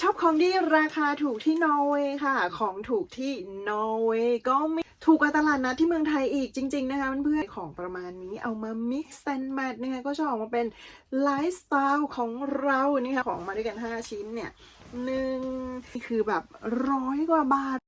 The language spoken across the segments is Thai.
ชอบของดีราคาถูกที่นอร์เวย์ค่ะ ของถูกที่นอร์เวย์ก็มีถูกกว่าตลาดนัดที่เมืองไทยอีกจริง ๆ นะคะเพื่อนๆของประมาณนี้เอามา mix and match นะคะก็จะออกมาเป็นไลฟ์สไตล์ของเรานี่ค่ะของมาด้วยกัน 5 ชิ้นเนี่ยหนึ่งนี่คือแบบร้อยกว่าบาท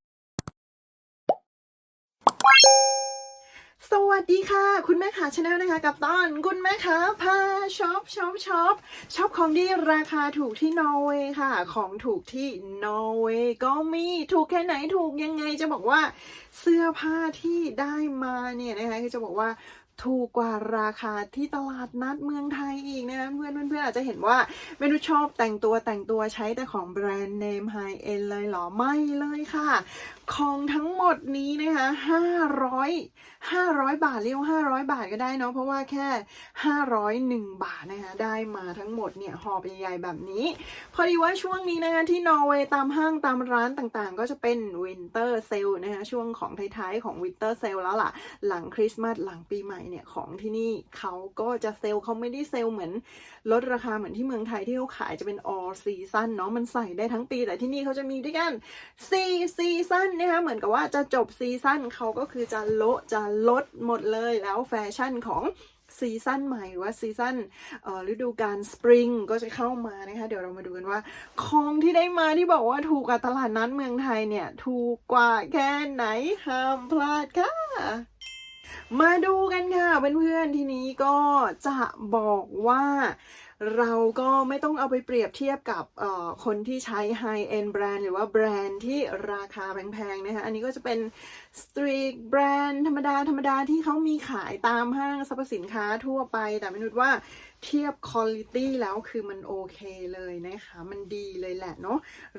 สวัสดีค่ะ คุณแม่ขาชาแนลนะคะ กับตอนคุณแม่ขาพาช็อปช็อปช็อปช็อปของดีราคาถูกที่นอร์เวย์ค่ะ ของถูกที่นอร์เวย์ก็มีถูกแค่ไหนถูกยังไงจะบอกว่าเสื้อผ้าที่ได้มาเนี่ยนะคะคือจะบอกว่า ถูกกว่าราคาที่ตลาดนัดเมืองไทยอีกนะเพื่อนเพื่อนอาจจะเห็นว่าเมนูชอบแต่งตัวแต่งตัวใช้แต่ของแบรนด์เนมไฮเอ็นเลยเหรอ ไม่เลยค่ะ ของทั้งหมดนี้นะคะห้าร้อยห้าร้อยบาทเรียกว่าห้าร้อยบาทก็ได้เนาะเพราะว่าแค่ห้าร้อยหนึ่งบาทนะคะได้มาทั้งหมดเนี่ยหอบใหญ่ๆแบบนี้ พอดีว่าช่วงนี้นะคะที่นอร์เวย์ตามห้างตามร้านต่างๆ ก็จะเป็นวินเตอร์เซลนะคะช่วงของท้ายๆของวินเตอร์เซลแล้วล่ะ หลังคริสต์มาสหลังปีใหม่เนี่ยของที่นี่เขาก็จะเซลล์เขาไม่ได้เซลล์เหมือนลดราคาเหมือนที่เมืองไทยที่เขาขายจะเป็น all season เนาะมันใส่ได้ทั้งปี แต่ที่นี่เขาจะมีด้วยกันสี่ซีซั่นนะคะเหมือนกับว่าจะจบซีซั่นเขาก็คือจะโละจะลดหมดเลยแล้วแฟชั่นของซีซั่นใหม่หรือว่าซีซั่นเอ่อฤดูกาลสปริงก็จะเข้ามานะคะ เดี๋ยวเรามาดูกันว่า ของที่ได้มาที่บอกว่าถูกกว่าตลาดนัดเมืองไทยเนี่ย ถูกกว่าแค่ไหนห้ามพลาดค่ะ มาดูกันค่ะเพื่อนๆทีนี้ก็จะบอกว่าเราก็ไม่ต้องเอาไปเปรียบเทียบกับคนที่ใช้ High End Brand หรือว่าแบรนด์ที่ราคาแพงๆนะคะอันนี้ก็จะเป็น Street Brand ธรรมดาธรรมดาที่เขามีขายตามห้างสรรพสินค้าทั่วไป แต่ไม่นุดว่าเทียบคุณภาพแล้วคือมันโอเคเลยนะคะ มันดีเลยแหละเนาะ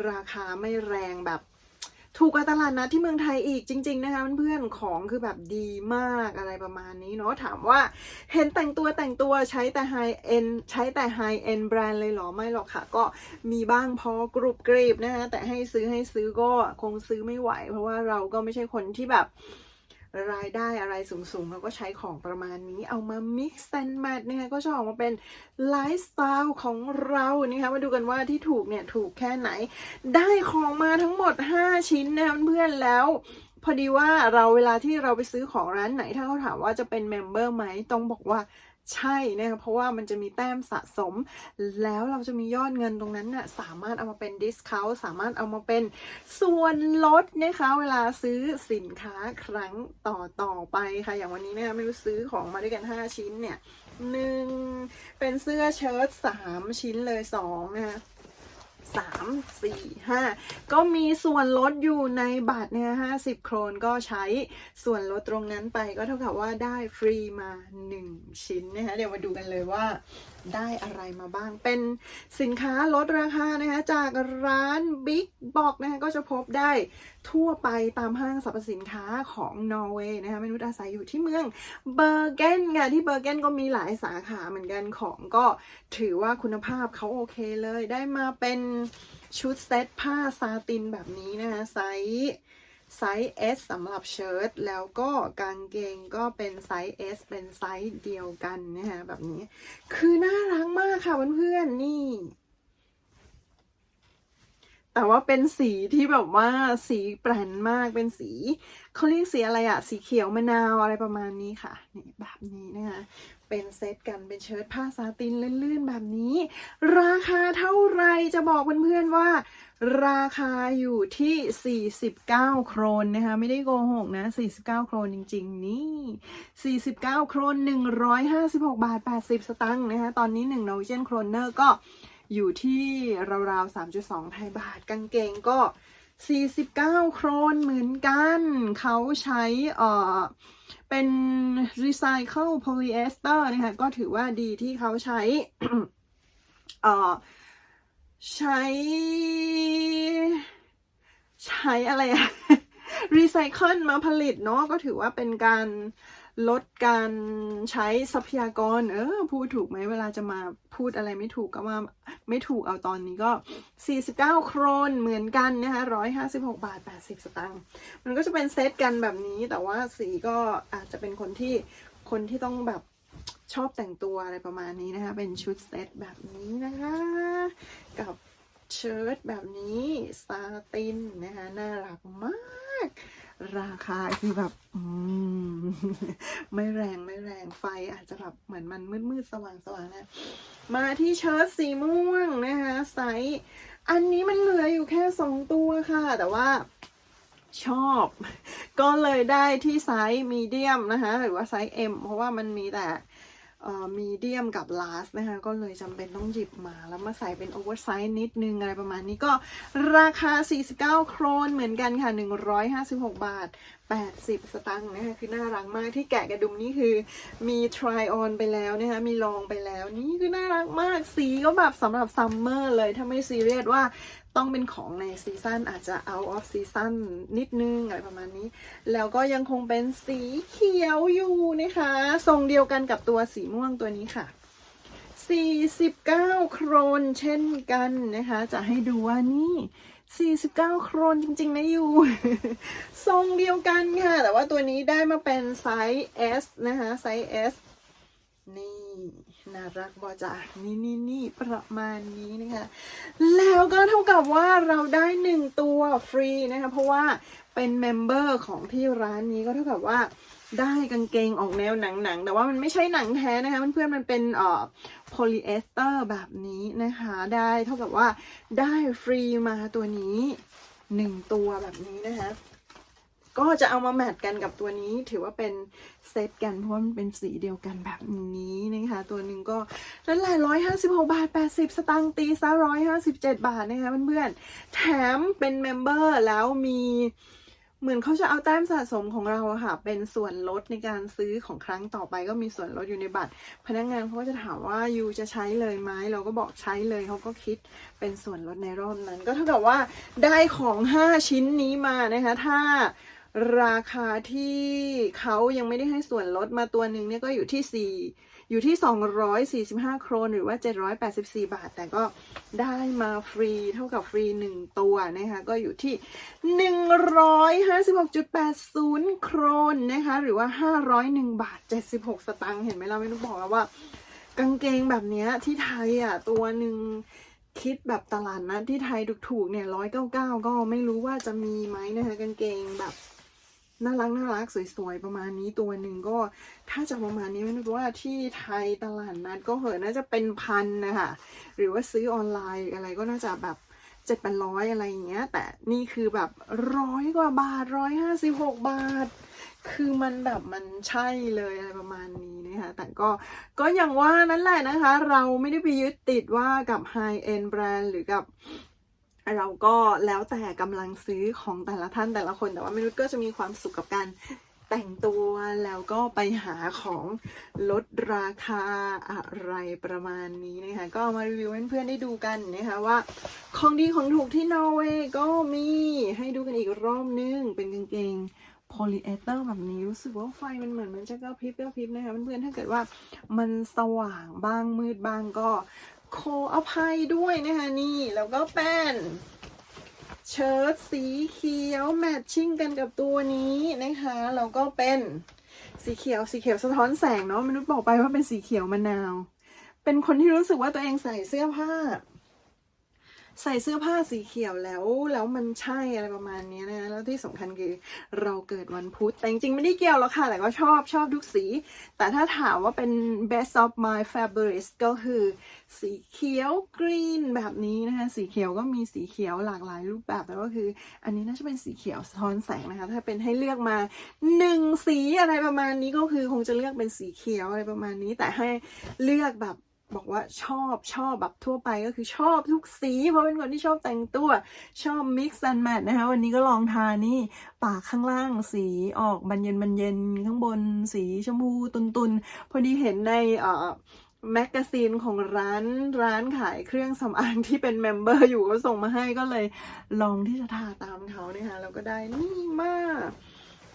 ราคาไม่แรงแบบ ถูกกว่าตลาดนัดที่เมืองไทยอีกจริง ๆ นะคะเพื่อนๆของคือแบบดีมากอะไรประมาณนี้เนาะถามว่าเห็นแต่งตัวแต่งตัวใช้แต่ไฮเอ็นใช้แต่ไฮเอ็นแบรนด์เลยเหรอไม่หรอกค่ะ ก็มีบ้างพอกรุบกรีบนะคะแต่ให้ซื้อให้ซื้อก็คงซื้อไม่ไหว เพราะว่าเราก็ไม่ใช่คนที่แบบ รายได้อะไรสูงๆเราก็ใช้ของประมาณนี้เอามา mix and match นะคะก็จะออกมาเป็นไลฟ์สไตล์ของเรานะคะมาดูกันว่าที่ถูกเนี่ยถูกแค่ไหน ได้ของมาทั้งหมด 5 ชิ้นนะคะเพื่อนๆแล้วพอดีว่าเราเวลาที่เราไปซื้อของร้านไหนถ้าเขาถามว่าจะเป็นเมมเบอร์ไหมต้องบอกว่า ใช่นะคะเพราะว่ามันจะมีแต้มสะสม แล้วเราจะมียอดเงินตรงนั้นน่ะสามารถเอามาเป็นดิสคาวสามารถเอามาเป็นส่วนลดนะคะเวลาซื้อสินค้าครั้งต่อต่อไปค่ะ อย่างวันนี้นะคะไม่รู้ซื้อของมาด้วยกัน 5 ชิ้นเนี่ยหนึ่งเป็นเสื้อเชิ้ตสามชิ้นเลยสองนะคะ สามสี่ห้าก็มีส่วนลดอยู่ในบัตรเนี่ยห้าสิบโครนก็ใช้ส่วนลดตรงนั้นไปก็เท่ากับว่าได้ฟรีมาหนึ่งชิ้นนะคะเดี๋ยวมาดูกันเลยว่าได้อะไรมาบ้าง เป็นสินค้าลดราคานะคะจากร้าน Big Box นะคะก็จะพบได้ทั่วไปตามห้างสรรพสินค้าของนอร์เวย์นะคะมนุษย์อาศัยอยู่ที่เมืองเบอร์เกนค่ะที่เบอร์เกนก็มีหลายสาขาเหมือนกันของก็ถือว่าคุณภาพเขาโอเคเลย ได้มาเป็นชุดเซตผ้าซาตินแบบนี้นะคะไซส์ ไซส์ S สำหรับเชิ้ตแล้วก็กางเกงก็เป็นไซส์ S เป็นไซส์เดียวกันนะคะแบบนี้ คือน่ารักมากค่ะเพื่อนๆนี่ แต่ว่าเป็นสีที่แบบว่าสีแปรนมากเป็นสีเขาเรียกสีอะไรอะสีเขียวมะนาวอะไรประมาณนี้ค่ะนี่แบบนี้นะคะเป็นเซตกันเป็นเชิ้ตผ้าซาตินลื่นๆแบบนี้ ราคาเท่าไหรจะบอกเพื่อนๆว่า ราคาอยู่ที่ 49 โครนนะคะไม่ได้โกหกนะ 49 โครนจริงๆ นี่ 49 โครน 156 บาท 80 สตังค์นะคะตอนนี้1 Norwegian Kroner ก็ อยู่ที่ราวๆ 3.2 ไทยบาท กางเกงก็ 49 โครนเหมือนกัน เขาใช้เอ่อเป็น recycle polyester นะคะ ก็ถือว่าดีที่เขาใช้เอ่อใช้ ใช้อะไรอะ รีไซเคิลมาผลิตเนาะก็ถือว่าเป็นการลดการใช้ทรัพยากร เออ พูดถูกไหมเวลาจะมาพูดอะไรไม่ถูกก็มาไม่ถูกเอาตอนนี้ก็ 49 โครนเหมือนกันนะคะ156 บาท 80 สตางค์มันก็จะเป็นเซตกันแบบนี้แต่ว่าสีก็อาจจะเป็นคนที่คนที่ต้องแบบชอบแต่งตัวอะไรประมาณนี้นะคะ เป็นชุดเซตแบบนี้นะคะ กับเชิ้ตแบบนี้ ซาตินนะคะ น่ารักมาก ราคาคือแบบไม่แรงไม่แรงไฟอาจจะแบบเหมือนมันมืดมืดๆสว่างสว่างๆนะ มาที่เชิ้ตสีม่วงนะคะไซส์อันนี้มันเหลืออยู่แค่สองตัวค่ะ แต่ว่าชอบ ก็เลยได้ที่ไซส์มีเดียมนะคะ หรือว่าไซส์ M เพราะว่ามันมีแต่ มีเดียมกับลาสนะคะ ก็เลยจำเป็นต้องหยิบมาแล้วมาใส่เป็นโอเวอร์ไซส์นิดนึงอะไรประมาณนี้ก็ราคา 49 โครนเหมือนกันค่ะ 156 บาท 80 สตางค์นะคะคือน่ารักมากที่แกะกระดุมนี่คือมี try on ไปแล้วนะคะมีลองไปแล้วนี่คือน่ารักมากสีก็แบบสำหรับซัมเมอร์เลยถ้าไม่ซีเรียสว่าต้องเป็นของในซีซั่นอาจจะ out of season นิดนึงอะไรประมาณนี้ แล้วก็ยังคงเป็นสีเขียวอยู่นะคะทรงเดียวกันกับตัวสีม่วงตัวนี้ค่ะ 49 โครนเช่นกันนะคะ จะให้ดูว่านี่ 49 โครนจริงๆนะอยู่ ทรงเดียวกันค่ะ แต่ว่าตัวนี้ได้มาเป็นไซส์ S นะคะ ไซส์ S นี่ น่ารักบอจ้ะนี่นี่นี่ประมาณนี้นะคะ แล้วก็เท่ากับว่าเราได้หนึ่งตัวฟรีนะคะ เพราะว่าเป็นเมมเบอร์ของที่ร้านนี้ก็เท่ากับว่า ได้กางเกงออกแนวหนังๆ แต่ว่ามันไม่ใช่หนังแท้นะคะเพื่อนๆมันเป็นเอ่อโพลีเอสเตอร์แบบนี้นะคะ ได้เท่ากับว่าได้ฟรีมาตัวนี้หนึ่งตัวแบบนี้นะคะ ก็จะเอามาแมทกันกับตัวนี้ ถือว่าเป็นเซตกันเพราะว่ามันเป็นสีเดียวกันแบบนี้นะคะ ตัวหนึ่งก็นั่นแหละร้อยห้าสิบหกบาทแปดสิบสตางค์ตีซะร้อยห้าสิบเจ็ดบาทนะคะเพื่อนๆแถมเป็นเมมเบอร์แล้วมี เหมือนเขาจะเอาแต้มสะสมของเราอะค่ะ เป็นส่วนลดในการซื้อของครั้งต่อไปก็มีส่วนลดอยู่ในบัตร พนักงานเขาก็จะถามว่ายูจะใช้เลยไหมเราก็บอกใช้เลยเขาก็คิดเป็นส่วนลดในรอบนั้น ก็เท่ากับว่าได้ของ 5 ชิ้นนี้มานะคะ ถ้า ราคาที่เขายังไม่ได้ให้ส่วนลดมาตัวหนึ่งเนี่ยก็อยู่ที่ 4 อยู่ที่ 245 โครนหรือว่า 784 บาท แต่ก็ได้มาฟรีเท่ากับฟรี 1 ตัวนะคะก็อยู่ที่ 156.80 โครนนะคะหรือว่า 501 บาท 76 สตางค์เห็นไหมเราไม่ต้บอกแล้วว่ากางเกงแบบนี้ที่ไทยอะตัวหนึ่งคิดแบบตลาดนัดที่ไทยถูกๆเนี่ยร้อยเก้าเก้าก็ไม่รู้ว่าจะมีไหมนะคะกางเกงแบบ น่ารักน่ารักสวยๆประมาณนี้ตัวหนึ่งก็ถ้าจะประมาณนี้ไม่รู้ว่าที่ไทยตลาดนัดก็เหอะน่าจะเป็นพันนะคะหรือว่าซื้อออนไลน์ออะไรก็น่าจะแบบเจ็ดแปดร้อยอะไรอย่างเงี้ย แต่นี่คือแบบร้อยกว่าบาทร้อยห้าสิบหกบาท คือมันแบบมันใช่เลยอะไรประมาณนี้นะคะแต่ก็ก็อย่างว่านั่นแหละนะคะ เราไม่ได้ไปยึดติดว่ากับ High End Brand หรือกับ เราก็แล้วแต่กำลังซื้อของแต่ละท่านแต่ละคน แต่ว่ามนุษย์ก็จะมีความสุขกับการแต่งตัวแล้วก็ไปหาของลดราคาอะไรประมาณนี้นะคะ ก็เอามารีวิวให้เพื่อนๆได้ดูกันนะคะว่า ของดีของถูกที่นอร์เวย์ก็มีให้ดูกันอีกรอบนึง เป็นกางเกงโพลีเอเตอร์แบบนี้รู้สึกว่าไฟมันเหมือนมันจะกระพริบกระพริบนะคะเพื่อนๆถ้าเกิดว่ามันสว่างบ้างมืดบ้างก็ ขออภัยด้วยนะคะนี่ แล้วก็เป็นเชิ้ตสีเขียวแมทชิ่งกันกับตัวนี้นะคะแล้วก็เป็นสีเขียวสีเขียวสะท้อนแสงเนาะมนุษย์บอกไปว่าเป็นสีเขียวมะนาว เป็นคนที่รู้สึกว่าตัวเองใส่เสื้อผ้า ใส่เสื้อผ้าสีเขียวแล้วแล้วมันใช่อะไรประมาณนี้นะแล้วที่สำคัญคือเราเกิดวันพุธแต่จริงๆไม่ได้เกี่ยวหรอกค่ะ แต่ก็ชอบชอบทุกสี แต่ถ้าถามว่าเป็น best of my favorites ก็คือสีเขียวกรีนแบบนี้นะคะสีเขียวก็มีสีเขียวหลากหลายรูปแบบแต่ก็คือ อันนี้น่าจะเป็นสีเขียวสะท้อนแสงนะคะ ถ้าเป็นให้เลือกมาหนึ่งสีอะไรประมาณนี้ก็คือคงจะเลือกเป็นสีเขียวอะไรประมาณนี้ แต่ให้เลือกแบบ บอกว่าชอบชอบแบบทั่วไปก็คือชอบทุกสี เพราะเป็นคนที่ชอบแต่งตัว ชอบ mix and match นะคะ วันนี้ก็ลองทานี่ปากข้างล่างสีออกบานเย็นบานเย็นข้างบนสีชมพูตุนตุนพอดีเห็นในเอ่อแมกกาซีนของร้านร้านขายเครื่องสำอางที่เป็นเมมเบอร์อยู่ก็ส่งมาให้ก็เลยลองที่จะทาตามเขานะคะแล้วก็ได้นี่มาก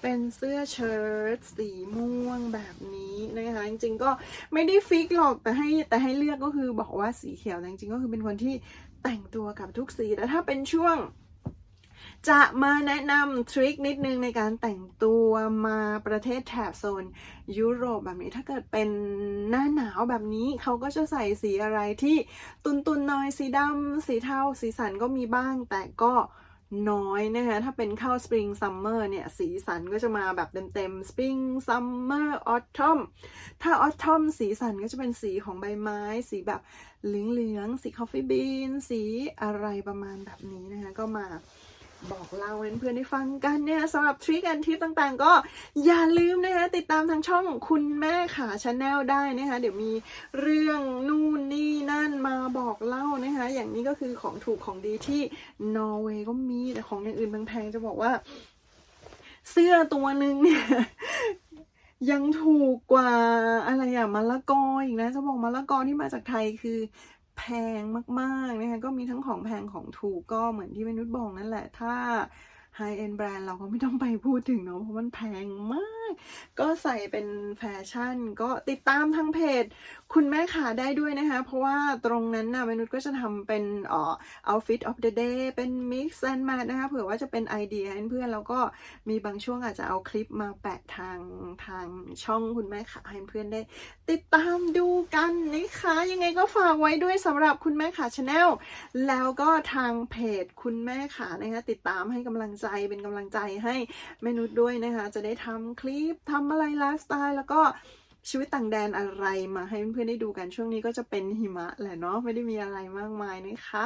เป็นเสื้อเชิ้ตสีม่วงแบบนี้นะคะ จริงๆก็ไม่ได้ฟิกหรอกแต่ให้แต่ให้เลือกก็คือบอกว่าสีเขียวแต่จริงๆก็คือเป็นคนที่แต่งตัวกับทุกสีแต่ถ้าเป็นช่วงจะมาแนะนำทริคนิดนึงในการแต่งตัวมาประเทศแถบโซนยุโรปแบบนี้ถ้าเกิดเป็นหน้าหนาวแบบนี้เขาก็จะใส่สีอะไรที่ตุนๆหน่อยสีดำสีเทาสีสันก็มีบ้างแต่ก็ น้อยนะคะถ้าเป็นเข้าสปริงซัมเมอร์เนี่ยสีสันก็จะมาแบบเต็มๆสปริงซัมเมอร์ออทอมถ้าออทอมสีสันก็จะเป็นสีของใบไม้ สีแบบเหลืองๆสีคอฟฟี่บีนสีอะไรประมาณแบบนี้นะคะก็มา บอกเล่าเพื่อนๆได้ฟังกันเนี่ยสำหรับทริคแอนทิปต่างๆ ก็อย่าลืมนะคะติดตามทางช่องคุณแม่ขาชาแนลได้นะคะเดี๋ยวมีเรื่องนู่นนี่นั่นมาบอกเล่านะคะอย่างนี้ก็คือของถูกของดีที่นอร์เวย์ก็มีแต่ของอย่างอื่นแพงๆจะบอกว่า เสื้อตัวหนึ่งเนี่ยยังถูกกว่าอะไรอะมะละกออีกนะ จะบอกมะละกอที่มาจากไทยคือ แพงมากๆนะคะก็มีทั้งของแพงของถูกก็เหมือนที่เมนุษบอกนั่นแหละถ้า High End Brand เราก็ไม่ต้องไปพูดถึงเนาะเพราะมันแพงมาก ก็ใส่เป็นแฟชั่น ก็ติดตามทางเพจ คุณแม่ขาได้ด้วยนะคะ เพราะว่าตรงนั้นนะเมนุษก็จะทำเป็นเอ่อ outfit of the day เป็น mix and match นะคะเผื่อว่าจะเป็นไอเดียให้เพื่อนแล้วก็มีบางช่วงอาจจะเอาคลิปมาแปะทางทางช่องคุณแม่ขาให้เพื่อนได้ ติดตามดูกันนะคะ ยังไงก็ฝากไว้ด้วยสำหรับคุณแม่ขาชาแนลแล้วก็ทางเพจคุณแม่ขานะคะติดตามให้กำลังใจเป็นกำลังใจให้แม่นุชด้วยนะคะ จะได้ทำคลิปทำอะไรไลฟ์สไตล์แล้วก็ชีวิตต่างแดนอะไรมาให้เพื่อนๆได้ดูกันช่วงนี้ก็จะเป็นหิมะแหละเนาะไม่ได้มีอะไรมากมายนะคะ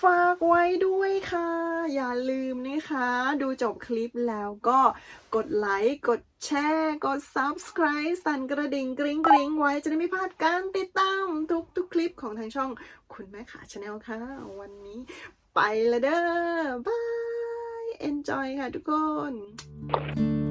ฝากไว้ด้วยค่ะ อย่าลืมนะคะ ดูจบคลิปแล้วก็กดไลค์กดแชร์กด subscribe สั่นกระดิ่งกริ๊งกริ๊งไว้จะได้ไม่พลาดการติดตามทุกทุกๆคลิปของทางช่องคุณแม่ขาชาแนลค่ะ วันนี้ไปละเด้อบาย enjoy ค่ะทุกคน